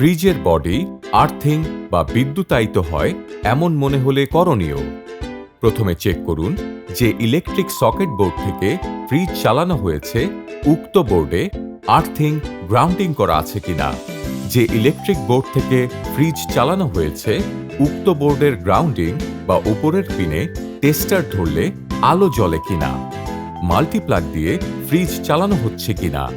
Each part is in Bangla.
ফ্রিজের বডি আর্থিং বা বিদ্যুতায়িত হয় এমন মনে হলে করণীয়। প্রথমে চেক করুন যে ইলেকট্রিক সকেট বোর্ড থেকে ফ্রিজ চালানো হয়েছে, উক্ত বোর্ডে আর্থিং গ্রাউন্ডিং করা আছে কিনা। যে ইলেকট্রিক বোর্ড থেকে ফ্রিজ চালানো হয়েছে, উক্ত বোর্ডের গ্রাউন্ডিং বা উপরের পিনে টেস্টার ধরলে আলো জ্বলে কিনা। মাল্টিপ্লাগ দিয়ে ফ্রিজ চালানো হচ্ছে কিনা।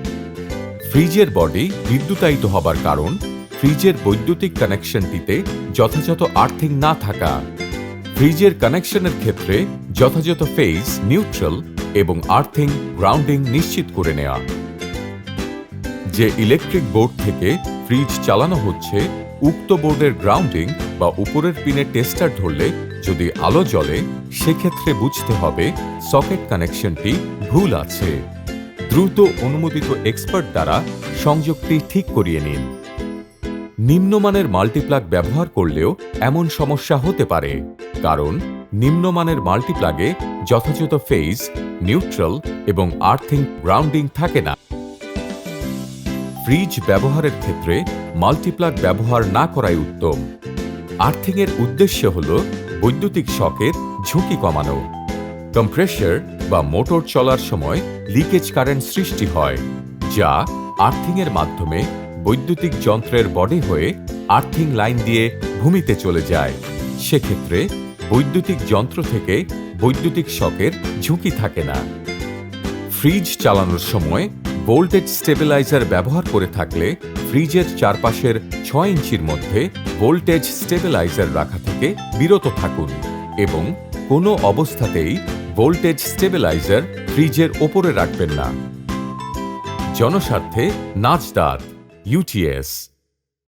ফ্রিজের বডি বিদ্যুতায়িত হবার কারণ ফ্রিজের বৈদ্যুতিক কানেকশনটিতে যথাযথ আর্থিং না থাকা। ফ্রিজের কানেকশনের ক্ষেত্রে যথাযথ ফেজ নিউট্রাল এবং আর্থিং, গ্রাউন্ডিং নিশ্চিত করে নেওয়া যে ইলেকট্রিক বোর্ড থেকে ফ্রিজ চালানো হচ্ছে, উক্ত বোর্ডের গ্রাউন্ডিং বা উপরের পিনে টেস্টার ধরলে যদি আলো জ্বলে, সেক্ষেত্রে বুঝতে হবে সকেট কানেকশনটি ভুল আছে। দ্রুত অনুমোদিত এক্সপার্ট দ্বারা সংযোগটি ঠিক করিয়ে নিন। নিম্নমানের মাল্টিপ্লাগ ব্যবহার করলেও এমন সমস্যা হতে পারে, কারণ নিম্নমানের মাল্টিপ্লাগে যথাযথ ফেজ নিউট্রাল এবং আর্থিং গ্রাউন্ডিং থাকে না। ফ্রিজ ব্যবহারের ক্ষেত্রে মাল্টিপ্লাগ ব্যবহার না করাই উত্তম। আর্থিংয়ের উদ্দেশ্য হল বৈদ্যুতিক শকের ঝুঁকি কমানো। কম্প্রেসার বা মোটর চলার সময় লিকেজ কারেন্ট সৃষ্টি হয়, যা আর্থিংয়ের মাধ্যমে বৈদ্যুতিক যন্ত্রের বডি হয়ে আর্থিং লাইন দিয়ে ভূমিতে চলে যায়। সেক্ষেত্রে বৈদ্যুতিক যন্ত্র থেকে বৈদ্যুতিক শকের ঝুঁকি থাকে না। ফ্রিজ চালানোর সময় ভোল্টেজ স্টেবিলাইজার ব্যবহার করে থাকলে ফ্রিজের চারপাশের ছয় ইঞ্চির মধ্যে ভোল্টেজ স্টেবিলাইজার রাখা থেকে বিরত থাকুন এবং কোনো অবস্থাতেই ভোল্টেজ স্টেবিলাইজার ফ্রিজের ওপরে রাখবেন না। জনস্বার্থে নাচদার UTS